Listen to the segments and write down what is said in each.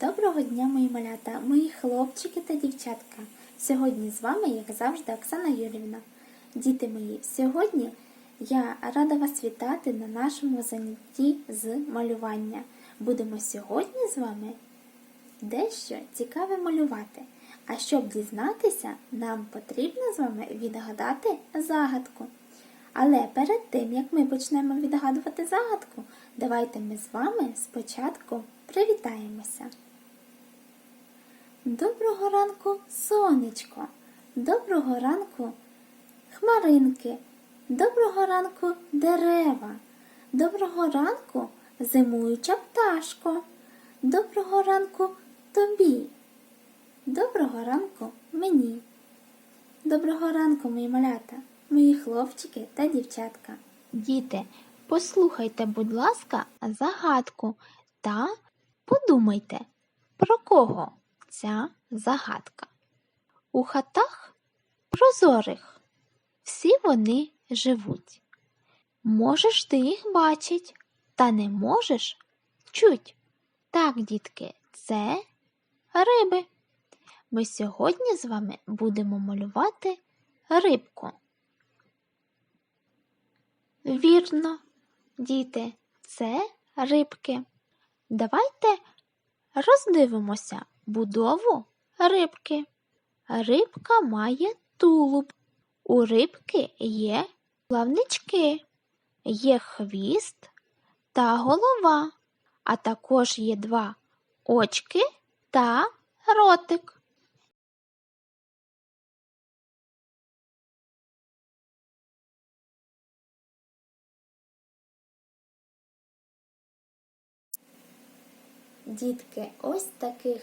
Доброго дня, мої малята, мої хлопчики та дівчатка. Сьогодні з вами, як завжди, Оксана Юрівна. Діти мої, сьогодні я рада вас вітати на нашому занятті з малювання. Будемо сьогодні з вами дещо цікаве малювати. А щоб дізнатися, нам потрібно з вами відгадати загадку. Але перед тим, як ми почнемо відгадувати загадку, давайте ми з вами спочатку привітаємося. Доброго ранку, сонечко, доброго ранку, хмаринки, доброго ранку, дерева, доброго ранку, зимуюча пташко, доброго ранку тобі, доброго ранку мені. Доброго ранку, мої малята, мої хлопчики та дівчатка. Діти, послухайте, будь ласка, загадку та подумайте, про кого ця загадка. У хатах прозорих всі вони живуть. Можеш ти їх бачить, та не можеш чуть. Так, дітки, це риби. Ми сьогодні з вами будемо малювати рибку. Вірно, діти, це рибки. Давайте роздивимося будову рибки. Рибка має тулуб. У рибки є плавнички, є хвіст та голова, а також є два очки та ротик. Дітки, ось таких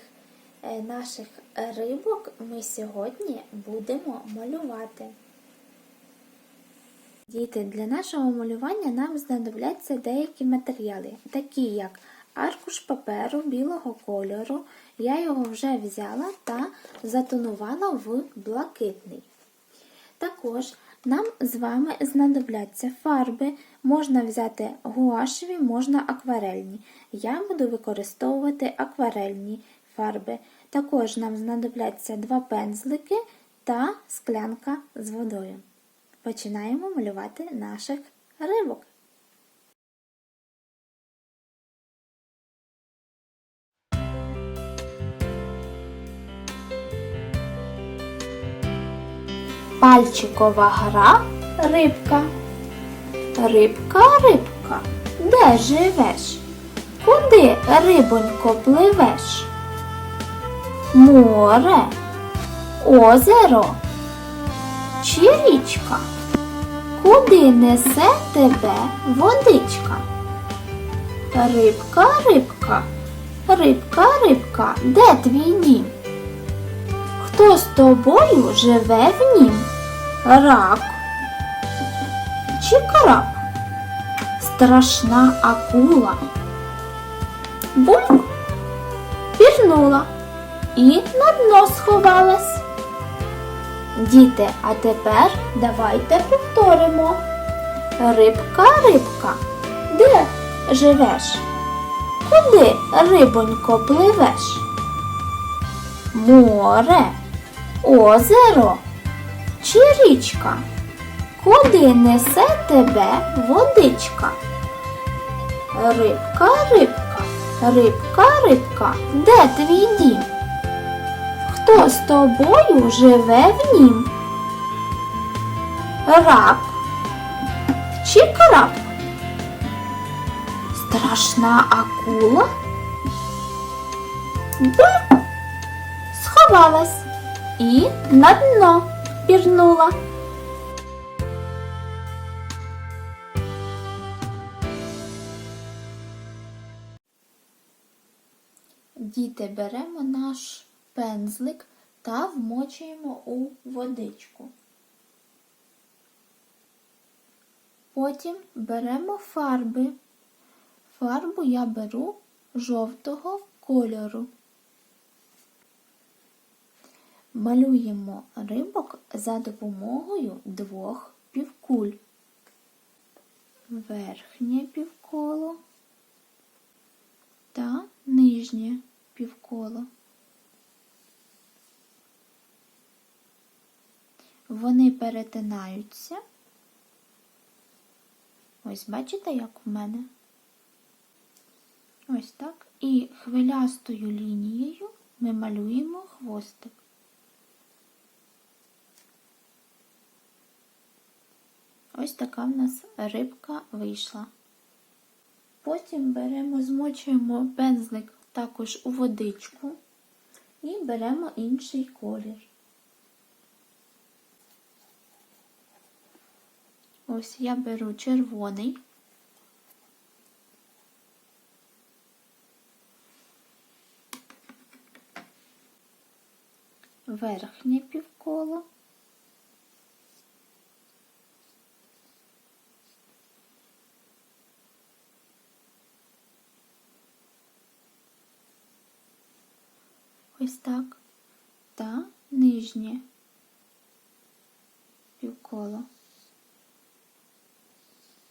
е, наших рибок ми сьогодні будемо малювати. Діти, для нашого малювання нам знадобляться деякі матеріали, такі як аркуш паперу білого кольору. Я його вже взяла та затонувала в блакитний. Також нам з вами знадобляться фарби. Можна взяти гуашеві, можна акварельні. Я буду використовувати акварельні фарби. Також нам знадобляться два пензлики та склянка з водою. Починаємо малювати наших рибок. Пальчикова гра рибка. Рибка, рибка, де живеш? Куди, рибонько, пливеш? Море, озеро чи річка? Куди несе тебе водичка? Рибка, рибка, рибка, рибка, де твій дім? Хто з тобою живе в нім? Рак чи краб? Страшна акула. Бульк пірнула і на дно сховалась. Діти, а тепер давайте повторимо. Рибка, рибка, де живеш? Куди, рибонько, пливеш? Море, озеро чи річка? Куди несе тебе водичка? Рибка, рибка, рибка, рибка, де твій дім? Хто з тобою живе в нім? Рак чи краб? Страшна акула? Бульк сховалась і на дно пірнула. Діти, беремо наш пензлик та вмочуємо у водичку. Потім беремо фарби. Фарбу я беру жовтого кольору. Малюємо рибок за допомогою двох півкуль. Верхнє півколо та нижнє півколо. Вони перетинаються. Ось бачите, як в мене? Ось так. І хвилястою лінією ми малюємо хвостик. Ось така в нас рибка вийшла. Потім беремо, змочуємо пензлик також у водичку і беремо інший колір. Ось я беру червоний. Верхнє півколо. Ось так. Та нижнє півколо.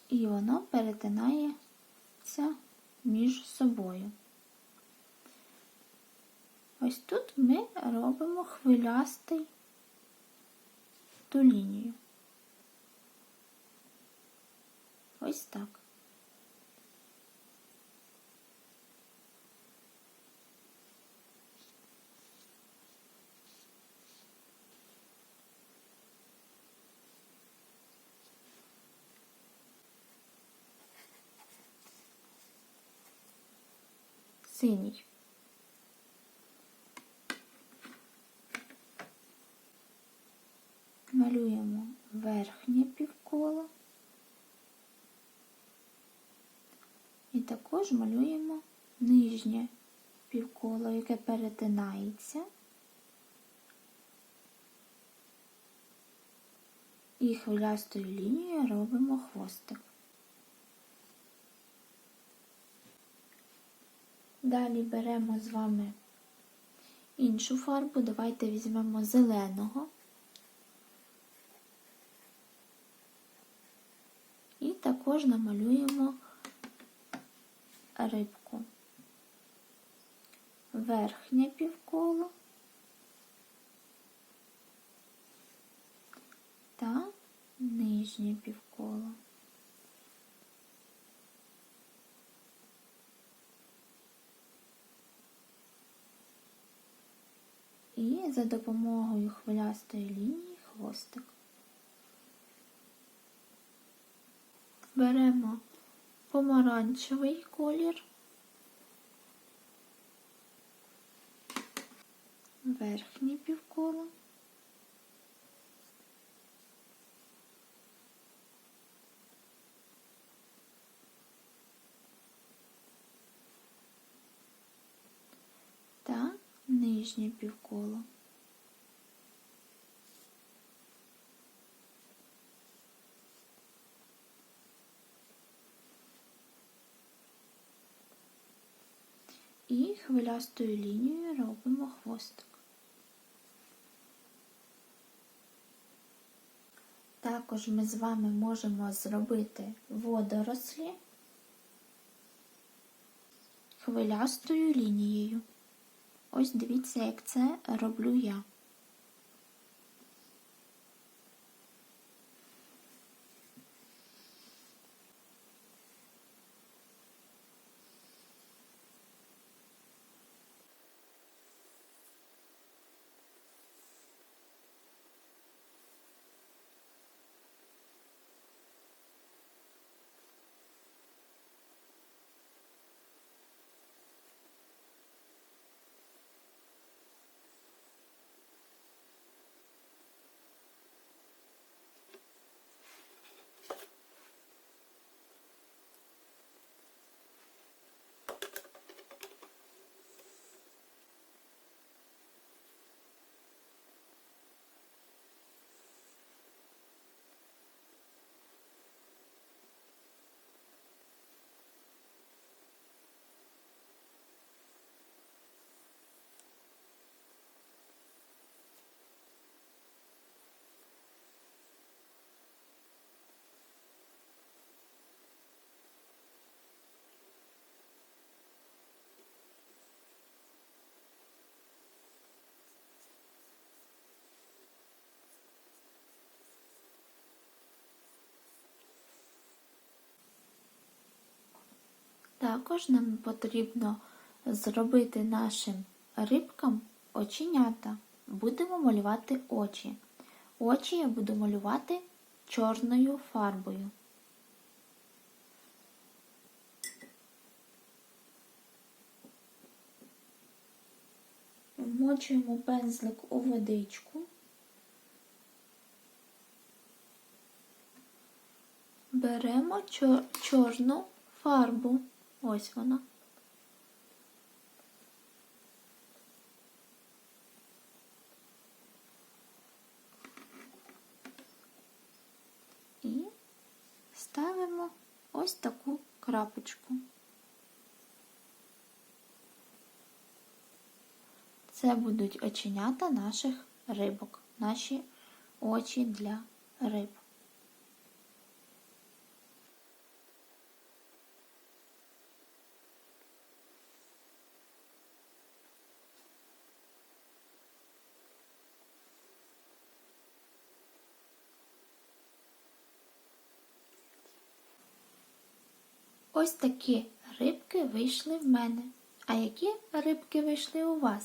І воно перетинається між собою. Ось тут ми робимо хвилястий ту лінію. Ось так. Синій. Малюємо верхнє півколо і також малюємо нижнє півколо, яке перетинається. І хвилястою лінією робимо хвостик. Далі беремо з вами іншу фарбу, давайте візьмемо зеленого. І також намалюємо рибку. Верхнє півколо та нижнє півколо. За допомогою хвилястої лінії хвостик. Беремо помаранчевий колір, верхнє півколо, та нижнє півколо. І хвилястою лінією робимо хвостик. Також ми з вами можемо зробити водорослі хвилястою лінією. Ось дивіться, як це роблю я. Також нам потрібно зробити нашим рибкам оченята. Будемо малювати очі. Очі я буду малювати чорною фарбою. Вмочуємо пензлик у водичку. Беремо чор- чорну фарбу. Ось вона. І ставимо ось таку крапочку. Це будуть оченята наших рибок, наші очі для риб. Ось такі рибки вийшли в мене. А які рибки вийшли у вас?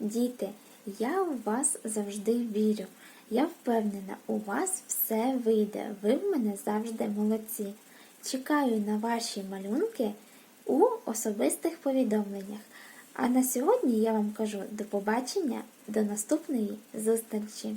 Діти, я в вас завжди вірю. Я впевнена, у вас все вийде. Ви в мене завжди молодці. Чекаю на ваші малюнки у особистих повідомленнях. А на сьогодні я вам кажу до побачення, до наступної зустрічі.